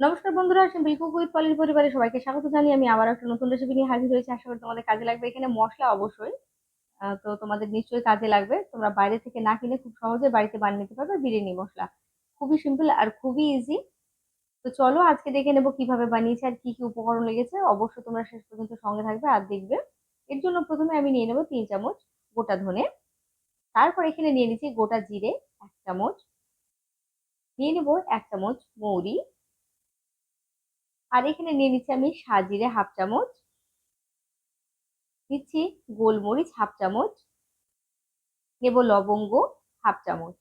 নমস্কার বন্ধুরা simple cook with পলির পরিবারে সবাইকে স্বাগত জানিয়ে আমি আবার একটা নতুন রেসিপি নিয়ে হাজির হয়েছি। আশা করি তোমাদের কাজে লাগবে। এখানে মশলা অবশ্যই তো তোমাদের নিশ্চয়ই কাজে লাগবে। তোমরা বাইরে থেকে না কিনে খুব সহজে বাড়িতে বানিয়ে নিতে পারবে বিরিয়ানি মশলা। খুবই সিম্পল আর খুবই ইজি তো চলো আজকে দেখে নেব কীভাবে বানিয়েছে আর কি কি উপকরণ লেগেছে। অবশ্যই তোমরা শেষ পর্যন্ত সঙ্গে থাকবে আর দেখবে। এর জন্য প্রথমে আমি নিয়ে নেব তিন চামচ গোটা ধনে। তারপর এখানে নিয়ে নিচ্ছি গোটা জিরে এক চামচ। নিয়ে নেব এক চামচ মৌরি। আর এখানে নিয়ে নিচ্ছি আমি সাজিরে হাফ চামচ। নিচ্ছি গোলমরিচ হাফ চামচ। নেব লবঙ্গ হাফ চামচ।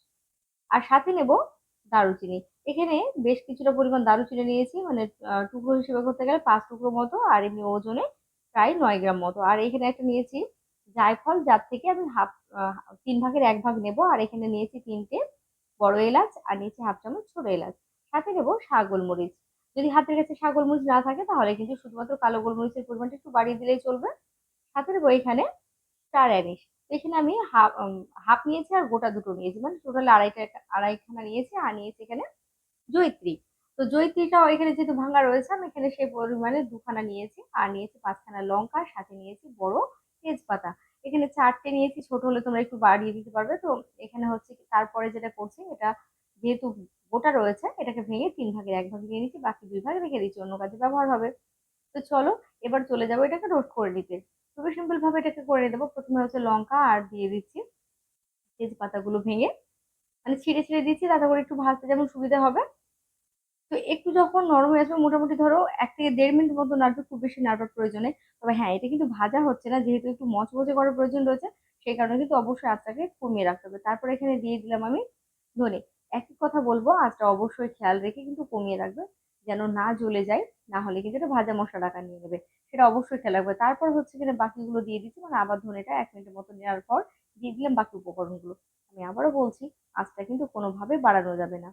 আর সাথে নেব দারুচিনি। এখানে বেশ কিছুটা পরিমাণ দারুচিনি নিয়েছি মানে টুকরো হিসেবে করতে গেলে পাঁচ টুকরো মতো আর এমনি ওজনে প্রায় নয় গ্রাম মতো। আর এখানে একটা নিয়েছি জায়ফল, যার থেকে আমি হাফ তিন ভাগের এক ভাগ নেব। আর এখানে নিয়েছি তিনটে বড় এলাচ আর নিয়েছি হাফ চামচ ছোট এলাচ। সাথে নেব শাহ গোলমরিচ। যদি হাতের কাছে শাহ গোলমরিচ না থাকে, তাহলে কিন্তু শুধুমাত্র কালো গোলমরিচের পরিমাণটা একটু বাড়িয়ে দিলেই চলবে। সাথে নেব এখানে চার অ্যানিস এখানে আমি হাফ হাফ নিয়েছি আর গোটা দুটো নিয়েছি। মানে টোটাল আড়াইটা, আড়াইখানা নিয়েছি আর নিয়েছি এখানে জয়িত্রী। তো জয়িত্রীটাও এখানে যেহেতু ভাঙা রয়েছে, আমি এখানে সেই পরিমাণে দুখানা নিয়েছি। আর নিয়েছি পাঁচখানা লঙ্কা, সাথে নিয়েছি বড় তেজপাতা। এখানে চারটে নিয়েছি, ছোট হলে তোমরা একটু বাড়িয়ে দিতে পারবে। তো এখানে হচ্ছে তারপরে যেটা করছি, এটা যেহেতু গোটা রয়েছে, এটাকে ভেঙে তিন ভাগের এক ভাগ নিয়ে নিচ্ছি, বাকি দুই ভাগ রেখে দিচ্ছি, অন্য কাজে ব্যবহার হবে। তো চলো, এবার চলে যাব এটাকে রোস্ট করে নিতে খুবই সিম্পল ভাবে এটাকে করে দেবো প্রথমে হচ্ছে লঙ্কা আর দিয়ে দিচ্ছি তেজপাতাগুলো ভেঙে। মানে ছিঁড়ে ছিঁড়ে দিচ্ছি, তাতে করে একটু ভাজতে যেমন সুবিধা হবে। তো একটু যখন নরম হয়ে আসবে, মোটামুটি ধরো এক থেকে দেড় মিনিট মতো নাড়বে, খুব বেশি নাড়বার প্রয়োজনে তবে হ্যাঁ এটা কিন্তু ভাজা হচ্ছে না, যেহেতু একটু মচমচে করার প্রয়োজন রয়েছে, সেই কারণে কিন্তু অবশ্যই আঁচটাকে কমিয়ে রাখতে হবে। তারপর এখানে দিয়ে দিলাম আমি ধনে। একই কথা বলব, আঁচটা অবশ্যই খেয়াল রেখে কিন্তু কমিয়ে রাখবে, যেন না জ্বলে যায়, না হলে কিন্তু এটা ভাজা মশলা টাকা নিয়ে নেবে, সেটা অবশ্যই খেয়াল রাখবে। তারপর হচ্ছে কিনা বাকিগুলো দিয়ে দিচ্ছি মানে আবার ধনেটা এক মিনিটের মতো নেওয়ার পর দিয়ে দিলাম বাকি উপকরণগুলো। আমি আবারও বলছি, আঁচটা কিন্তু কোনোভাবে বাড়ানো যাবে না।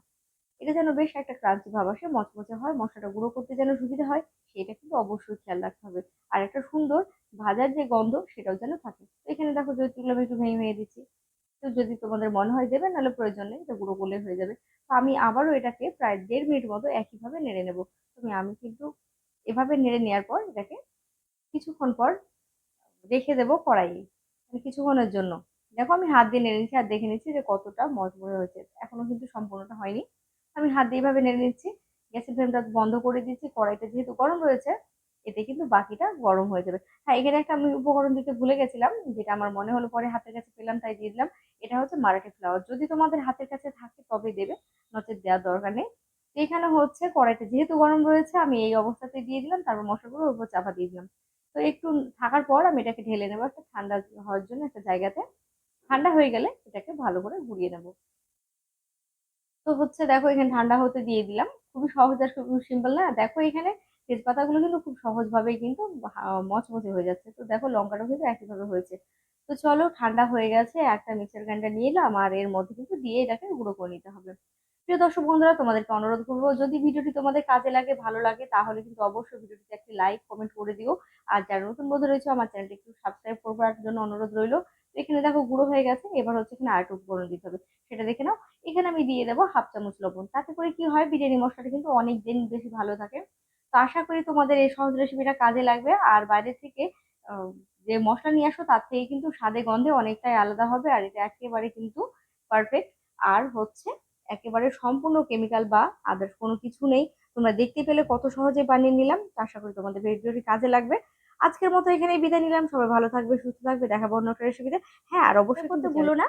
এটা যেন বেশ একটা ক্রাঞ্চি ভাব আসে, মচমচে হয়, মশলাটা গুঁড়ো করতে যেন সুবিধা হয়, সেটা কিন্তু অবশ্যই খেয়াল রাখতে হবে। আর একটা সুন্দর ভাজার যে গন্ধ, সেটাও যেন থাকে। এখানে দেখো জৈতুগুলো আমি একটু ভেঙে ভেঙে দিচ্ছি। তো যদি তোমাদের মনে হয় দেবে, নাহলে প্রয়োজন নেই, এটা গুঁড়ো করলে হয়ে যাবে। তো আমি আবারও এটাকে প্রায় দেড় মিনিট মতো একইভাবে নেড়ে নেব। তুমি আমি কিন্তু এভাবে নেড়ে নেওয়ার পর এটাকে কিছুক্ষণ পর রেখে দেবো কড়াইয়ে মানে কিছুক্ষণের জন্য। দেখো আমি হাত দিয়ে নেড়ে নিচ্ছি আর দেখে নিচ্ছি যে কতটা মজমুড়ে হয়েছে। এখনও কিন্তু সম্পূর্ণটা হয়নি। আমি হাত দিয়ে এভাবে নেড়ে নিচ্ছি। গ্যাসের ফ্লেমটা বন্ধ করে দিচ্ছি। কড়াইটা যেহেতু গরম রয়েছে, এতে কিন্তু বাকিটা গরম হয়ে যাবে। হ্যাঁ এখানে একটা আমি উপকরণ দিতে ভুলে গেছিলাম, যেটা আমার মনে হলো পরে হাতের কাছে পেলাম, তাই দিয়ে দিলাম। এটা হচ্ছে মারাঠি ফ্লাওয়ার যদি তোমাদের হাতের কাছে থাকে তবে দেবে, নচেত দেওয়ার দরকার নেই। এখানে হচ্ছে কড়াইটা যেহেতু গরম রয়েছে, আমি এই অবস্থাতে দিয়ে দিলাম, তারপর মশলাগুলো ওর উপর চাপা দিয়ে দিলাম। তো একটু থাকার পর আমি এটাকে ঢেলে নেব একটা ঠান্ডা হওয়ার জন্য একটা জায়গাতে। ঠান্ডা হয়ে গেলে এটাকে ভালো করে গুঁড়িয়ে নেব। তো হচ্ছে দেখো এখানে ঠান্ডা হতে দিয়ে দিলাম। খুবই সহজ আর খুব সিম্পল না। দেখো এখানে তেজপাতাগুলো কিন্তু খুব সহজভাবেই কিন্তু মচমচে হয়ে যাচ্ছে। তো দেখো লঙ্কাটা কিন্তু একইভাবে হয়েছে। তো চলো ঠান্ডা হয়ে গেছে, একটা মিক্সার গ্রাইন্ডার নিয়ে এলাম আর এর মধ্যে কিন্তু দিয়ে এটাকে গুঁড়ো করে নিতে হবে। প্রিয় দর্শক বন্ধুরা, তোমাদেরকে অনুরোধ করব, যদি ভিডিওটি তোমাদের কাজে লাগে, ভালো লাগে, তাহলে কিন্তু অবশ্যই ভিডিওটিতে একটি লাইক, কমেন্ট করে দিও। আর যারা নতুন বন্ধু রয়েছে, আমার চ্যানেলটি একটু সাবস্ক্রাইব করবার জন্য অনুরোধ রইল। এখানে দেখো গুঁড়ো হয়ে গেছে, এবার হচ্ছে এখানে আরেকটু উপকরণ দিতে হবে। সেটা দেখে নাও। এখানে আমি দিয়ে দেবো হাফ চামচ লবণ। তাতে করে কি হয়, বিরিয়ানি মশলাটা কিন্তু অনেক দিন বেশি ভালো থাকে। তো আশা করি তোমাদের এই সহজ রেসিপিটা কাজে লাগবে। আর বাইরে থেকে যে মশলা নিয়ে আসো তার থেকে কিন্তু স্বাদে গন্ধে অনেকটাই আলাদা হবে। আর এটা একেবারে কিন্তু পারফেক্ট আর হচ্ছে একেবারে সম্পূর্ণ কেমিক্যাল বা আদার্স কোনো কিছু নেই। তোমরা দেখতে পেলে কত সহজে বানিয়ে নিলাম। তো আশা করি তোমাদের ভিডিওটি কাজে লাগবে। আজকের মতো এখানেই বিদায় নিলাম। সবাই ভালো থাকবে সুস্থ থাকবে। দেখাবো অন্য একটা রেসিপিতে হ্যাঁ আর অবশ্যই করতে ভুলো না।